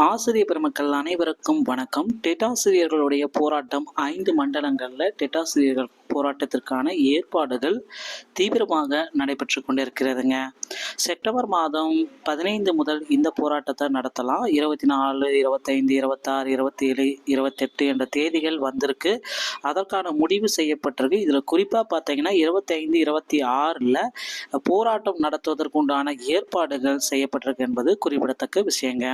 ஆசிரியர் பெருமக்கள் அனைவருக்கும் வணக்கம். டெட்டாசிரியர்களுடைய போராட்டம் ஐந்து மண்டலங்களில் டெட்டாசிரியர்கள் போராட்டத்திற்கான ஏற்பாடுகள் தீவிரமாக நடைபெற்று கொண்டிருக்கிறதுங்க. செப்டம்பர் மாதம் பதினைந்து முதல் இந்த போராட்டத்தை நடத்தலாம். இருபத்தி நாலு இருபத்தைந்து இருபத்தாறு இருபத்தேழு இருபத்தெட்டு என்ற தேதிகள் வந்திருக்கு. அதற்கான முடிவு செய்யப்பட்டிருக்கு. இதில் குறிப்பாக பார்த்தீங்கன்னா இருபத்தைந்து இருபத்தி ஆறில் போராட்டம் நடத்துவதற்குண்டான ஏற்பாடுகள் செய்யப்பட்டிருக்கு என்பது குறிப்பிடத்தக்க விஷயங்க.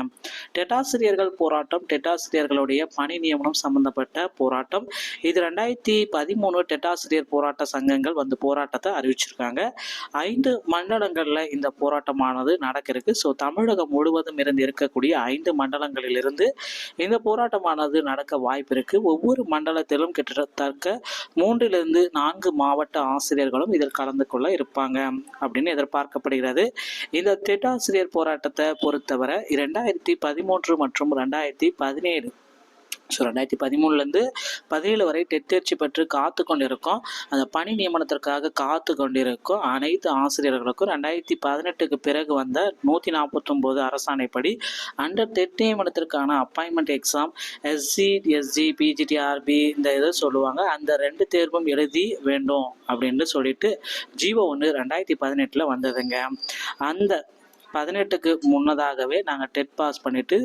டெட்டாசிரியர்கள் போராட்டம் டெட்டாசிரியர்களுடைய பணி நியமனம் சம்பந்தப்பட்ட போராட்டம். இது ரெண்டாயிரத்தி பதிமூணு டெட்டாசிரியர் போராட்ட சங்கங்கள் வந்து போராட்டத்தை அறிவிச்சிருக்காங்க. ஐந்து மண்டலங்களில் இந்த போராட்டமானது நடக்க இருக்கு ஸோ தமிழகம் முழுவதும் இருந்து இருக்கக்கூடிய ஐந்து மண்டலங்களிலிருந்து இந்த போராட்டமானது நடக்க வாய்ப்பு இருக்கு ஒவ்வொரு மண்டலத்திலும் கிட்டத்தக்க மூன்றிலிருந்து நான்கு மாவட்ட ஆசிரியர்களும் இதில் கலந்து கொள்ள இருப்பாங்க அப்படின்னு எதிர்பார்க்கப்படுகிறது. இந்த திட்டாசிரியர் போராட்டத்தை பொறுத்தவரை இரண்டாயிரத்தி பதிமூன்று மற்றும் ரெண்டாயிரத்தி பதினேழு. ஸோ ரெண்டாயிரத்தி பதிமூணுலேருந்து பதினேழு வரை டெட் தேர்ச்சி பெற்று காத்து கொண்டிருக்கோம். அந்த பணி நியமனத்திற்காக காத்து கொண்டிருக்கும் அனைத்து ஆசிரியர்களுக்கும் ரெண்டாயிரத்தி பதினெட்டுக்கு பிறகு வந்த நூற்றி நாற்பத்தொம்போது அரசாணைப்படி under TET நியமனத்திற்கான appointment exam SC SG PGTRB இந்த இதை சொல்லுவாங்க. அந்த ரெண்டு தேர்வும் எழுதி வேண்டும் அப்படின்னு சொல்லிட்டு ஜீவோ ஒன்று ரெண்டாயிரத்தி பதினெட்டில் வந்ததுங்க. அந்த பதினெட்டுக்கு முன்னதாகவே நாங்கள் டெட் பாஸ் பண்ணிவிட்டு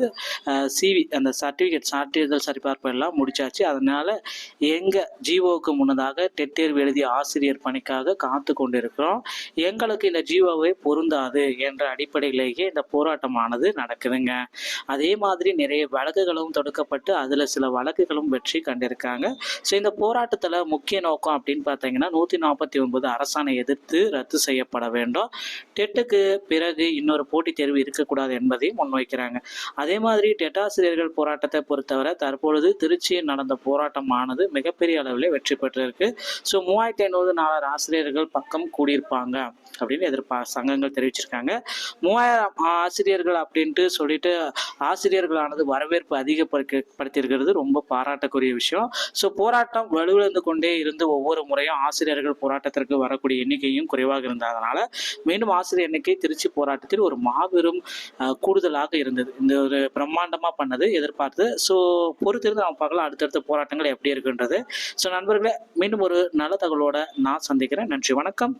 சிவி அந்த சர்டிஃபிகேட் சான்றிதழ் சரிபார்ப்பு எல்லாம் முடிச்சாச்சு. அதனால் எங்கள் ஜிஓவுக்கு முன்னதாக டெட் தேர்வு எழுதிய ஆசிரியர் பணிக்காக காத்து கொண்டிருக்கிறோம். எங்களுக்கு இந்த ஜிஓவே பொருந்தாது என்ற அடிப்படையிலேயே இந்த போராட்டமானது நடக்குதுங்க. அதே மாதிரி நிறைய வழக்குகளும் தொடுக்கப்பட்டு அதில் சில வழக்குகளும் வெற்றி கண்டிருக்காங்க. ஸோ இந்த போராட்டத்தில் முக்கிய நோக்கம் அப்படின்னு பார்த்தீங்கன்னா நூற்றி நாற்பத்தி ஒன்பது அரசாணை எதிர்த்து ரத்து செய்யப்பட வேண்டும். டெட்டுக்கு பிறகு இன்னொரு போட்டித் தேர்வு இருக்கக்கூடாது என்பதையும் முன்வைக்கிறாங்க. அதே மாதிரி டெட்டாசிரியர்கள் போராட்டத்தை பொறுத்தவரை தற்பொழுது திருச்சியில் நடந்த போராட்டமானது மிகப்பெரிய அளவில் வெற்றி பெற்றிருக்கு. ஸோ மூவாயிரத்தி ஐநூறு நாலாயிரம் ஆசிரியர்கள் பக்கம் கூடியிருப்பாங்க அப்படின்னு எதிர்பா சங்கங்கள் தெரிவிச்சிருக்காங்க. மூவாயிரம் ஆசிரியர்கள் அப்படின்ட்டு சொல்லிட்டு ஆசிரியர்களானது வரவேற்பு அதிகப்படுத்தியிருக்கிறது. ரொம்ப பாராட்டக்கூடிய விஷயம். ஸோ போராட்டம் வலுவிழந்து கொண்டே இருந்து ஒவ்வொரு முறையும் ஆசிரியர்கள் போராட்டத்திற்கு வரக்கூடிய எண்ணிக்கையும் குறைவாக இருந்ததுனால மீண்டும் ஆசிரியர் எண்ணிக்கை திருச்சி போராட்டத்தில் ஒரு மாபெரும் கூடுதலாக இருந்தது. இந்த ஒரு பிரம்மாண்டமாக பண்ணது எதிர்பார்த்து ஸோ பொறுத்திருந்து நம்ம பார்க்கலாம் அடுத்தடுத்த போராட்டங்கள் எப்படி இருக்குன்றது. ஸோ நண்பர்களே மீண்டும் ஒரு நல்ல தகவலோட நான் சந்திக்கிறேன். நன்றி வணக்கம்.